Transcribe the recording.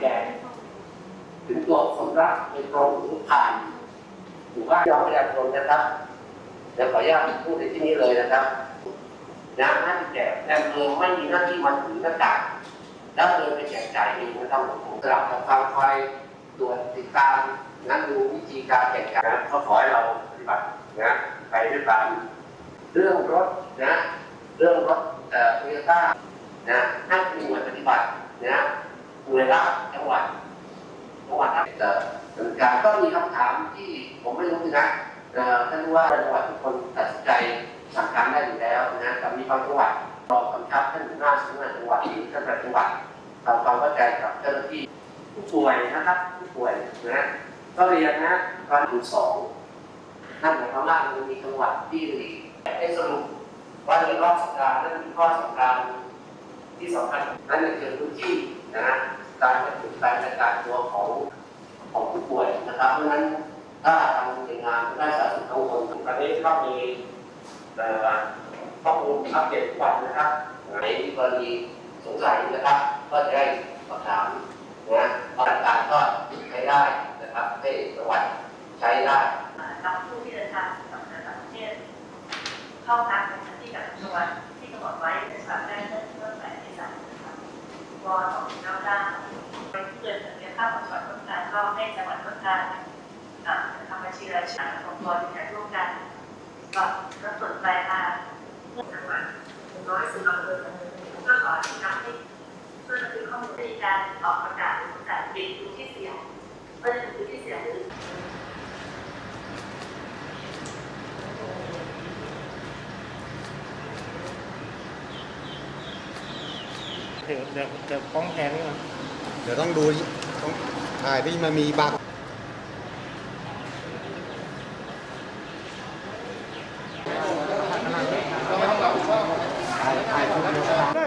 แก่ถึงตัวคนรักในตรงหรือผ่านหมู่บ้านยอมประชาชนนะครับเดี๋ยวขออนุญาตพูดในที่นี้เลยนะครับนะหน้าที่แก่แต่เมอไม่มีหน้าที่มาถือหน้ากากแล้วเดินไปแจกจ่ายเองนะครับผมสลับกับฟังคอยตรวจติดตามนั้นดูวิธีการแจกจ่ายนะเขาขอให้เราปฏิบัตินะไปด้วยกันเรื่องรถนะเรื่องรถเอ่อโตโยต้านะให้เป็นหน่วยปฏิบัตินะ หน่วยรับจังหวัดจังหวัดนั้นเอ่อดำเนินการก็มีคำถามที่ผมไม่รู้นะเอ่อท่านว่าจังหวัดทุกคนตัดสินใจสั่งการได้อยู่แล้วนะแต่มีบางจังหวัดรอกำชับท่านหัวหน้าสำนักงานจังหวัดหรือท่านประหลัดจังหวัดทำความเข้าใจกับเจ้าหน้าที่ผู้ป่วยนะครับผู้ป่วยนะก็เรียนนะการดูสองนั่นหมายความว่ามันมีจังหวัดที่ให้สรุปว่าในรอบสัปดาห์นั้นมีข้อสำคัญที่สำคัญนั่นคือพื้นที่นะ การจัดการการจัดการตัวของของผู้ป่วยนะครับ เพราะฉะนั้นถ้าทางหน่วยงานได้สาธารณสุขกังวลตอนนี้ก็มีข้อมูลอัปเดตวันนะครับในกรณีสงสัยนะครับ ก็จะได้สอบถามนะมาตรการก็ใช้ได้นะครับให้จังหวัดใช้ได้รับผู้ที่เดินทางจากต่างประเทศเข้าตามสถานที่กักตัวที่กำหนดไว้ในฉบับแวสองเก้าเก้าไปเกิดเหตุการณ์ข้าของจังหวัดต้นทางก็ให้จังหวัดต้นทางอ่าทำบัญชีรายชื่อของตัวที่ร่วมกันก็รับส่วนปลายทางจังหวัดน้อยสุดอำเภอก็ขอที่นำให้ช่วยบันทึกข้อมูลในการออกประกาศหรือประกาศปิดพื้นที่เสี่ยงก็จะเป็นพื้นที่เสี่ยงอื่น เดี๋ยวเดี๋ยวเดี๋ยวป้องแทนก่อนเดี๋ยวต้องดูต้องถ่ายที่มันมีบักได้